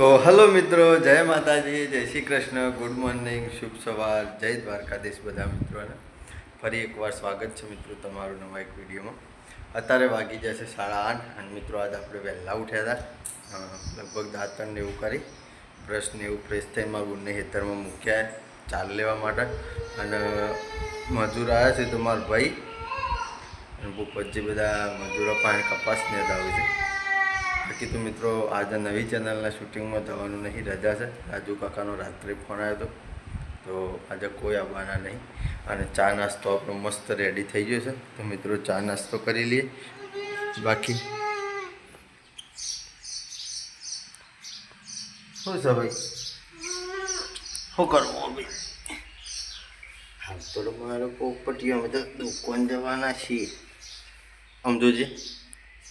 તો હલો મિત્રો, જય માતાજી, જય શ્રી કૃષ્ણ. ગુડ મોર્નિંગ શુભ સવાર. જય દ્વારકાધીશ બધા મિત્રોને. ફરી એકવાર સ્વાગત છે મિત્રો તમારું નવા એક વિડીયોમાં. અત્યારે વાગી જશે સાડા આઠ અને મિત્રો આજ આપણે વહેલા ઉઠ્યા હતા. લગભગ દાંતણ ને એવું કરી, બ્રશ ને એવું ફ્રેશ થઈને મારા ગુણને ખેતરમાં મૂક્યા. ચાલ લેવા માટે. અને મજૂર આવ્યા છે તો મારા ભાઈ અને ભૂપતજી બધા મજૂરો પાસે કપાસ ને આવે છે. તો મિત્રો આજે નવી ચેનલના શૂટિંગમાં જવાનું નહીં, રજા છે. રાજુ કાકાનો રાત્રે ફોન આવ્યો હતો. તો આજે કોઈ આવવાના નહીં. અને ચા નાસ્તો આપણો મસ્ત રેડી થઈ ગયો છે. તો મિત્રો ચા નાસ્તો કરી લઈએ. બાકી શું છે ભાઈ? શું કરવું ભાઈ હાલ તો મારે પોપટીઓ તો દુકાન જવાના છીએ. આમ જોજે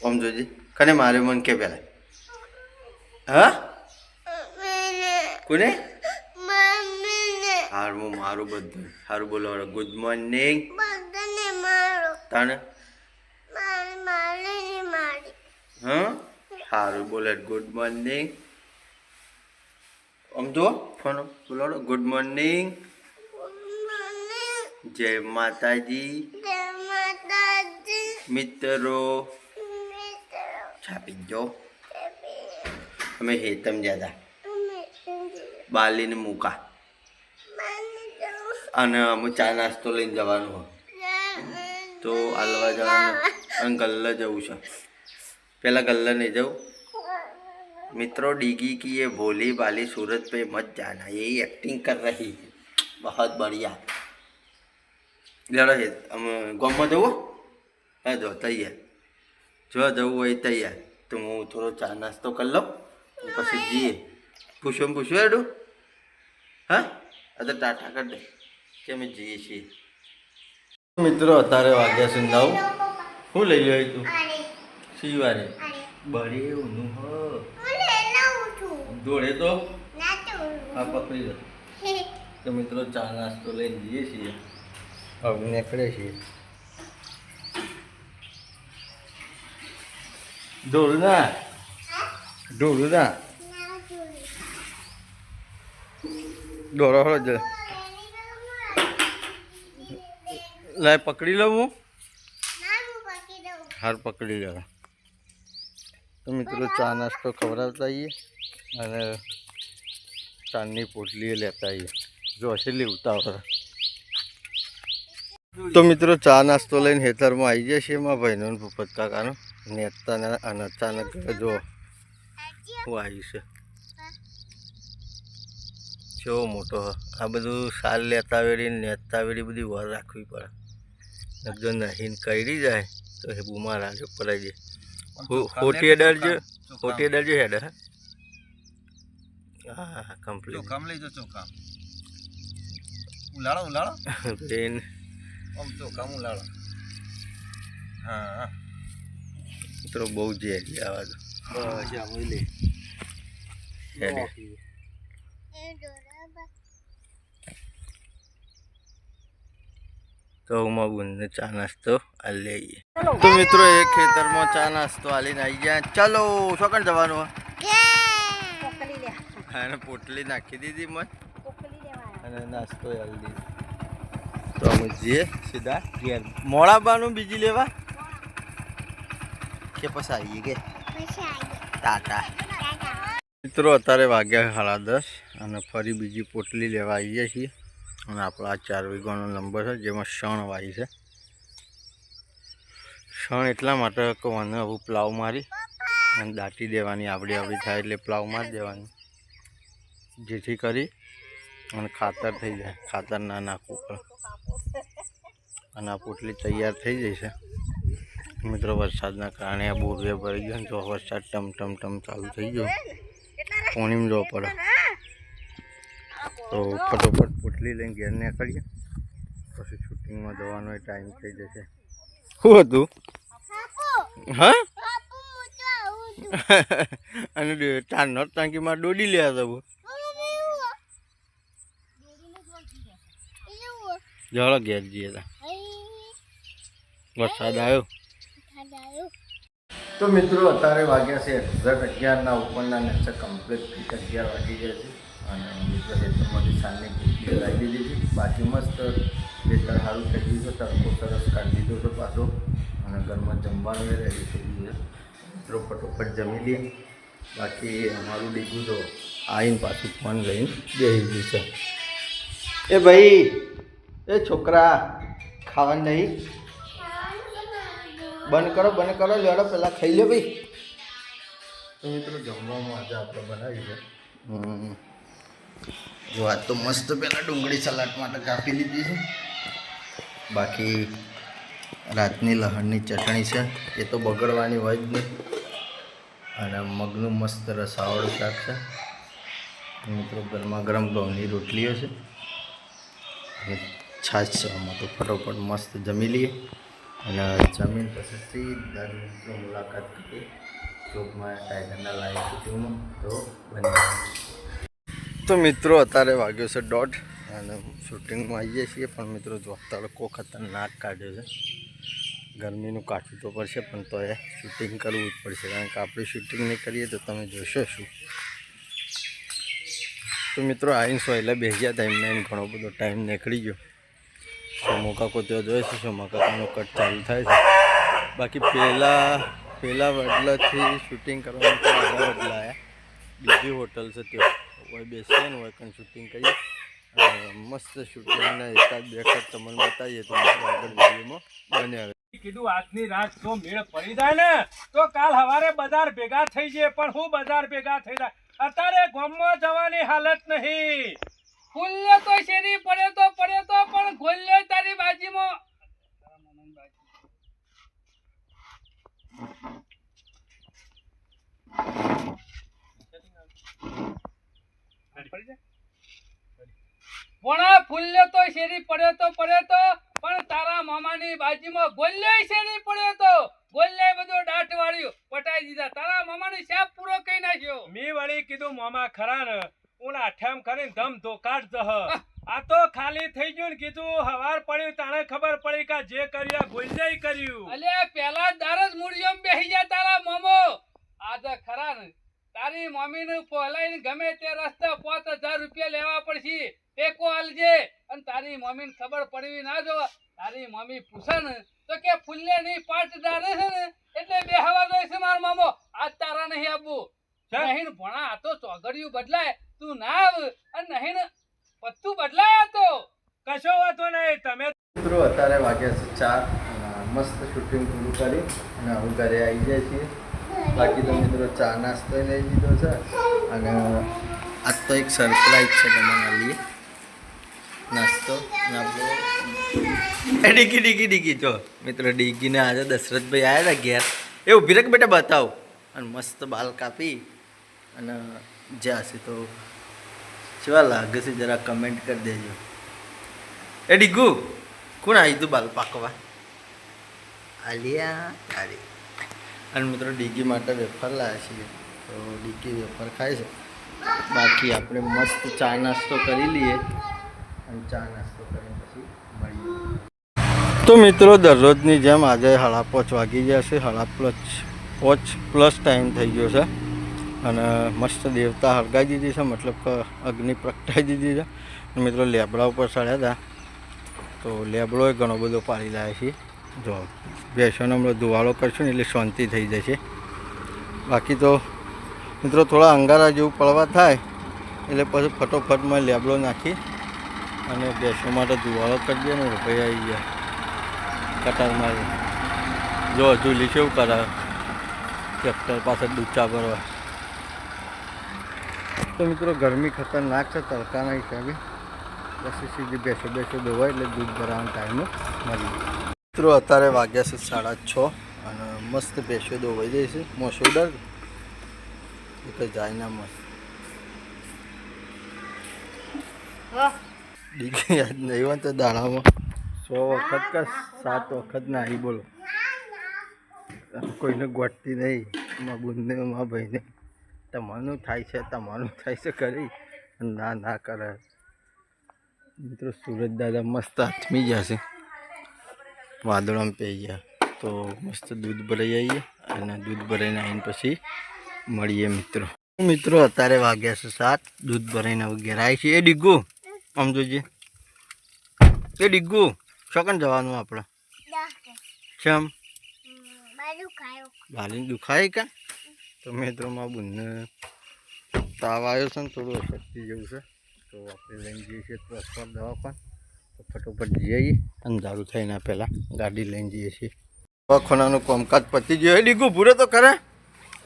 આમ જોજે. કને મારે મન કે પેલા? હા? કોને? હારું મારું બધું. સારું બોલો ગુડ મોર્નિંગ તને હા? સારું બોલે. ગુડ મોર્નિંગ આમ જો ફોન બોલો ગુડ મોર્નિંગ જય માતાજી. મિત્રો છાપી જો અમે હેતમ જ્યાદા બાલીને મૂકા અને અમુક ચા નાસ્તો લઈને જવાનું હોય તો હાલવા જવાનું અને ગલ્લા જવું છે પહેલાં ગલ્લા નહીં જવું मित्रों डीगी की ये भोली भाली सूरत पे मत जाना यही एक्टिंग कर रही है बहुत बढ़िया જરા આમ ગામમાં જવું હા જો તૈયાર જો જવું હોય તૈયાર. તો હું થોડો ચા નાસ્તો કરી લઉં પછી જઈએ. પૂછો પૂછ્યું એડું હા? અત્યારે ટાટા કરી દે. કે અમે જઈએ છીએ? મિત્રો અત્યારે વાગ્યા છે નવ. શું લઈ લો તું? શિવારે. બળે એવું હ. જોડે તો? હા પકડી દો તો મિત્રો ચા નાસ્તો લઈને જઈએ છીએ. હવે નીકળે છીએ. ઢોલું ના ઢોલું દોરો હળો જ લાય પકડી લઉં હાર પકડી લેવા તો મિત્રો ચા નાસ્તો ખવડાવતા આવીએ અને ચાની પોટલીએ લેતા આવીએ જો હશે લેવતા વર તો મિત્રો ચા નાસ્તો લઈને હેતરમાં આવી જશે એમાં ભાઈનો ને ભૂપત કાકાનો નેતાને અને અચાનક જો આવ્યું છે? કેવો મોટો આ બધું સાલ લેતા વેળી નેતા વેળી બધી વાર રાખવી પડે. જો નહીં કરી જાય તો એ બુમાર આજે પડાઈ જાય ખોટી અડાડજો ખોટી અડાડજો હેડર હા? કમ્પ્લીટ કામ લઈ જશો કામ ઉલાળો ઉલાળો. બેન આમ ચોખામ ઉલાળો. હા હા. મિત્રો બહુ જે આવા તો. બુનને ચા નાસ્તો આ લઈએ તો મિત્રો એ ખેતરમાં ચા નાસ્તો આલીને આવી ગયા. ચાલો શું જવાનું અને પોટલી નાખી દીધી મત અને નાસ્તો આલી દીધો. તો અમે જઈએ સીધા ઘેર. મોડાબાનું બીજી લેવા? કે પછી આવીએ કે ટાટા મિત્રો અત્યારે વાગ્યા સાડા દસ અને ફરી બીજી પોટલી લેવા આવીએ છીએ. અને આપણા આ ચાર વીઘાનો નંબર છે જેમાં શણ વાય છે. શણ એટલા માટે કે મને હવે પ્લાવ મારી અને દાટી દેવાની આવડી આવડી થાય એટલે પ્લાવ મારી દેવાની. જેથી કરી અને ખાતર થઈ જાય. ખાતર ના નાખવું પડે. અને આ પોટલી તૈયાર થઈ જશે મિત્રો વરસાદના કારણે આ બોરવે ભરી ગયો ને જો વરસાદ ટમ ટમ ટમ ચાલુ થઈ ગયો. પાણીમાં જવો પડે. તો ફટોફટ પોટલી લઈને ઘેર નીકળીએ. પછી શૂટિંગમાં જવાનો ટાઈમ થઈ જશે. શું હતું? હા? અને ચાર ટાંકીમાં દોડી લે તો જળ ઘેર જઈએ તા. વરસાદ આવ્યો? તો મિત્રો, અત્યારે વાગ્યા છે એક્ઝેક્ટ અગિયારના, ઉપરના નેચર કમ્પ્લીટ અગિયાર વાગી ગયા છે. અને મિત્રો હેતરમાંથી સાંજની કુર્તી લાવી દીધી છે. બાકી મસ્ત વેતર સારું થઈ ગયું છે. તડકો સરસ કાઢી દીધો છે પાછો. અને ઘરમાં જમવાનું રેડી થઈ ગયું છે. મિત્રો, ફટોફટ જમી લઈએ. બાકી અમારું ડીગું તો આવીને પાછું ફોન લઈને બેસી ગયું છે. એ ભાઈ, એ છોકરા ખાવાનું નહીં? બંધ કરો બંધ કરો લેડો પહેલાં ખાઈ લો ભાઈ. તો મિત્રો જમવામાં આજે આપણે બનાવી છે. જો આ તો મસ્ત પહેલાં ડુંગળી સલાડ માટે કાપી લીધી છે. બાકી રાતની લહણની ચટણી છે એ તો બગડવાની હોય જ નહીં. અને મગનું મસ્ત રસાવાળું શાક છે. મિત્રો ગરમા ગરમ ઘઉંની રોટલીઓ છે. અને છાશ છે આમાં તો ફટોફટ મસ્ત જમી લઈએ. અને જમીન પછી સીધા મુલાકાત કરી ચોકમાં ટાઈગરના લાઈવ શૂટિંગમાં તો બને તો મિત્રો, અત્યારે વાગ્યો છે દોઢ અને શૂટિંગમાં આવીએ છીએ. પણ મિત્રો, જો તડકો ખતરનાક કાઢ્યો છે. ગરમીનું કાઢવું તો પડશે, પણ તો એ શૂટિંગ કરવું જ પડશે. કારણ કે આપણે શૂટિંગ નહીં કરીએ તો તમે જોશો શું. તો મિત્રો, આવીને સો એટલે બેસ્યા હતા એમને એમ ઘણો બધો ટાઈમ નીકળી ગયો. સોમો કાકો ત્યાં જોઈએ છે સોમા કાકોનો કટ ચાલુ થાય છે. બાકી પહેલાં પહેલાં વડલાથી શૂટિંગ કરવાનું આગળ વડલા આવ્યા બીજી હોટલ છે ત્યાં. હોય બેસીએ ને હોય કંઈ શૂટિંગ કરીએ. મસ્ત શૂટિંગના એકાદ બે કટ તમને બતાવીએ તો આગળ વિડીયોમાં બન્યા આવે કીધું, આજની રાત જો મેળ પડી જાય ને, તો કાલ સવારે બજાર ભેગા થઈ જાય પણ હું બજાર ભેગા થઈ જાય? અત્યારે ગામમાં જવાની હાલત નહીં. ફૂલ્ય તો શેરી પડે તો પડે તો, પણ ગોલ્યો તારી બાજીમાં. પોણા ફૂલ્યો તો શેરી, પડ્યો તો પડ્યો તો, પણ તારા મામાની બાજીમાં ગોલ્લે શેરી પડ્યો તો. ગોલ્લે બધો દાટ વાળ્યું પટાઈ દીધા. તારા મામાની શાપ પૂરો કઈ નાખ્યો. મેં વળી કીધું, મામા ખરા ને. હું ઠેમ કરીને ધમ ધોકાટ જહ. આ તો ખાલી થઈ ગયું ને કીધું હવાર પડ્યું તાણે ખબર પડી કે જે કર્યું આ ગોલ્જાઈ કર્યું. અલે પેલા જ મૂળિયામાં બેહી જા તારા મોમો. આજે ખરા ને. તારી મમ્મી નું પહોલાઈને ગમે તે રસ્તે પાંચ હજાર રૂપિયા લેવા પડશે. ટેકો હાલજે અને તારી મમ્મી ખબર પડવી ના જો. તારી મમ્મી પૂછે ને તો કે ફૂલે ની પાંચ હજાર છે ને. એટલે બે હવા જોઈશે મારો મામો. આજ તારા નહીં આપવું. નહીં ભણા આ તો ચોગડિયું બદલાય. તું ના આવ અને નહીં ને પત્તું બદલાય તો. કશો વાતો નહીં, તમે મિત્રો, અત્યારે વાગ્યા છે ચાર. મસ્ત શૂટિંગ પૂરું કરી અને હું ઘરે આવી જાય છીએ. બાકી તો મિત્રો ચા નાસ્તો લઈ લીધો છે અને આજ તો એક સરપ્રાઈઝ છે તમારા લઈએ નાસ્તો આપણો ડીકી ડીકી ડીકી જો, મિત્રો ડીકીને આજે દશરથભાઈ આવ્યા હતા ઘેર. એ ઊભી રખ બેટા, બતાવ. અને મસ્ત બાલ કાપી અને જ્યાં છે તો કેવા લાગે છે જરા કમેન્ટ કરી દેજો. એ ડીગુ કોણ આવી તું બાલ પાકવા? આલિયા આલી અને મિત્રો ડીગી માટે વેફર લાવ્યા છીએ તો ડીગી વેફર ખાય છે. બાકી આપણે મસ્ત ચા નાસ્તો કરી લઈએ અને ચા નાસ્તો કરીને પછી મળીએ. તો મિત્રો દરરોજની જેમ આજે સાડા પાંચ વાગી ગયા છે સાડા પોચ પાંચ પ્લસ ટાઈમ થઈ ગયો છે. અને મસ્ત દેવતા હળગાઈ દીધી છે, મતલબ કે અગ્નિ પ્રગટાઈ દીધી છે. અને મિત્રો લેબડા ઉપર ચડ્યા હતા. તો લેબડોએ ઘણો બધો પાડી લાવ્યા છીએ જો ભેંસોનો હમણાં ધુવાળો કરશું ને એટલે શાંતિ થઈ જશે. બાકી તો, મિત્રો થોડા અંગારા જેવું પડવા થાય, એટલે પછી ફટોફટમાં લેબડો નાખી અને ભેંસો માટે ધુવાળો કરી દે ને ભાઈ આવી ગયા. કટાર મારી. જો, હજુ લીસેવું કરાવે. ટ્રેક્ટર પાસે ડૂચા ભરવા. તો મિત્રો ગરમી ખતરનાક છે તડકાના હિસાબે. પછી સીધી બેસો બેસો દોવાય એટલે દૂધ ભરાવાનો ટાઈમ મળી મિત્રો અત્યારે વાગ્યા છે સાડા છ અને મસ્ત બેસો દોવાઈ જાય છે. મોસુડર એ તો જાય ના મસ્ત ડીગી યાદ નહીં હોય તો દાડામાં. સો વખત કે સાત વખત ના આવી બોલો. કોઈને ગોઠતી નહીં મારા બુનને મા ભાઈને. તમારું થાય છે તમારું થાય છે કરી. ના ના કરે. મિત્રો સુરજ દાદા મસ્ત હાથમી ગયા છે. વાદળામાં પી ગયા. તો મસ્ત દૂધ ભરાઈ આવીએ અને દૂધ ભરાઈને આવીને પછી મળીએ મિત્રો. મિત્રો અત્યારે વાગ્યા છે સાત. દૂધ ભરાઈને વગેરે આવી છે એ ડીગુ આમ જોજે. એ ડીગુ ચોકન જવાનું આપણે કેમ બાલી દુખાય કા? તો મિત્રોમાં બંને તાવ આવ્યો છે ને થોડું અશક્તિ જેવું છે. તો આપણે લઈને જઈએ છીએ પ્રસવાર દવાખાન. તો ફટોફટ જઈએ અંધારું થઈને પહેલાં ગાડી લઈને જઈએ છીએ. દવાખાનાનું કામકાજ પતી ગયો. હોય ડીગું ભૂરે તો કરે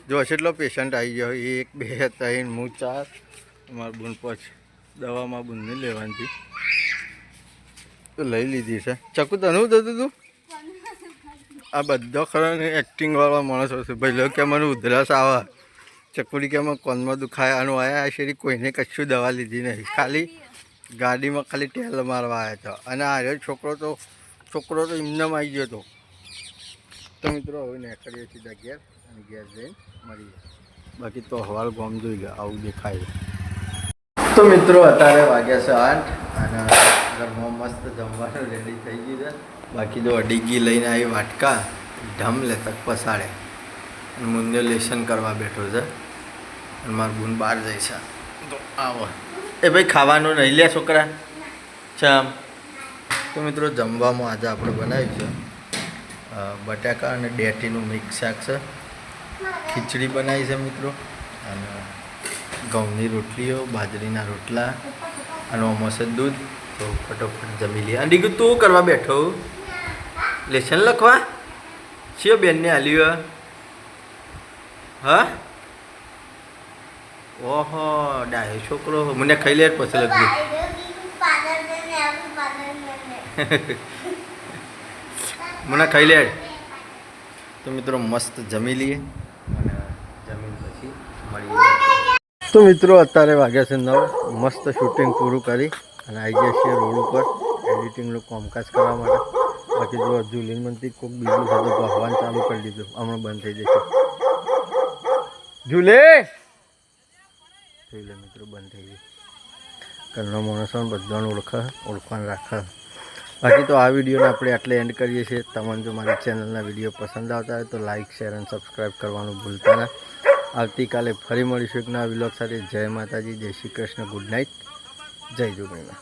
જો એટલો પેશન્ટ આવી ગયો. એક, બે, ત્રણ, હું ચાર. અમારા બુન પાંચ દવામાં બુનને લેવાની તો લઈ લીધી છે. ચકુ તને થતું હતું આ બધો ખરા ને એક્ટિંગવાળો માણસો છે. ભાઈ, લો કે મને ઉધરસ આવે. ચકુડી કે મને કોનમાં દુખાય, આનું આયા શેરી કોઈને કશું દવા લીધી નહીં. ખાલી ગાડીમાં ખાલી ટેલ મારવા આવ્યા હતા. અને આ છોકરો તો છોકરો તો એમને આવી ગયો હતો તો મિત્રો, હવે નીકળીએ સીધા ઘેર અને ઘેર જઈને મળીએ. બાકી તો હવાલ ગોમ જોઈ ગયા આવું દેખાય. તો મિત્રો, અત્યારે વાગ્યા છે આઠ અને ઘરમાં મસ્ત જમવાનું રેડી થઈ ગયું છે. બાકી જો અડીગી લઈને આવી વાટકા, ઢમ લે, તક પસાડે. અને મુંદે લેસન કરવા બેઠો છે. અને મારું ગુણ બહાર જાય છે. તો આવો. એ ભાઈ ખાવાનું નહીં લે છોકરા? ચમ. તો મિત્રો જમવામાં આજે આપણે બનાવ્યું છે બટાકા અને ડેટીનું મિક્સ શાક છે. ખીચડી બનાવી છે મિત્રો. અને ઘઉંની રોટલીઓ, બાજરીના રોટલા, અને ઓમોસ દૂધ. તો ફટોફટ જમી લઈએ. અને તું કરવા બેઠો? લેસન લખવા? શિયો બેનને આલ્યું. હા? ઓહો ડાયો છોકરો. મને ખાઈ લે પછી લખજો. મને ખાઈ લે. તો મિત્રો મસ્ત જમી લઈએ. અને જમીન પછી મળીએ. તો મિત્રો અત્યારે વાગ્યા છે નવ. મસ્ત શૂટિંગ પૂરું કરી અને આવી ગયા છીએ રોડ ઉપર. એડિટિંગનું કામકાજ કરવા માટે. બાકી જો હજુ લીનમંતી કોઈક બીજું સાથે ભગવાન ચાલુ કરી દીધું. હમણાં બંધ થઈ જશે. જુલે! જોઈ લે મિત્રો બંધ થઈ ગયું. ઘરના માણસો બધાને ઓળખે ઓળખાણ રાખે. બાકી તો આ વિડીયોને આપણે આટલે એન્ડ કરીએ છીએ. તમને જો મારી ચેનલના વીડિયો પસંદ આવતા હોય તો લાઇક શેર અને સબસ્ક્રાઈબ કરવાનું ભૂલતા ના. આવતીકાલે ફરી મળીશું એક નવા વિલોગ સાથે. જય માતાજી જય શ્રી કૃષ્ણ. ગુડ નાઇટ જય જોગણીમાં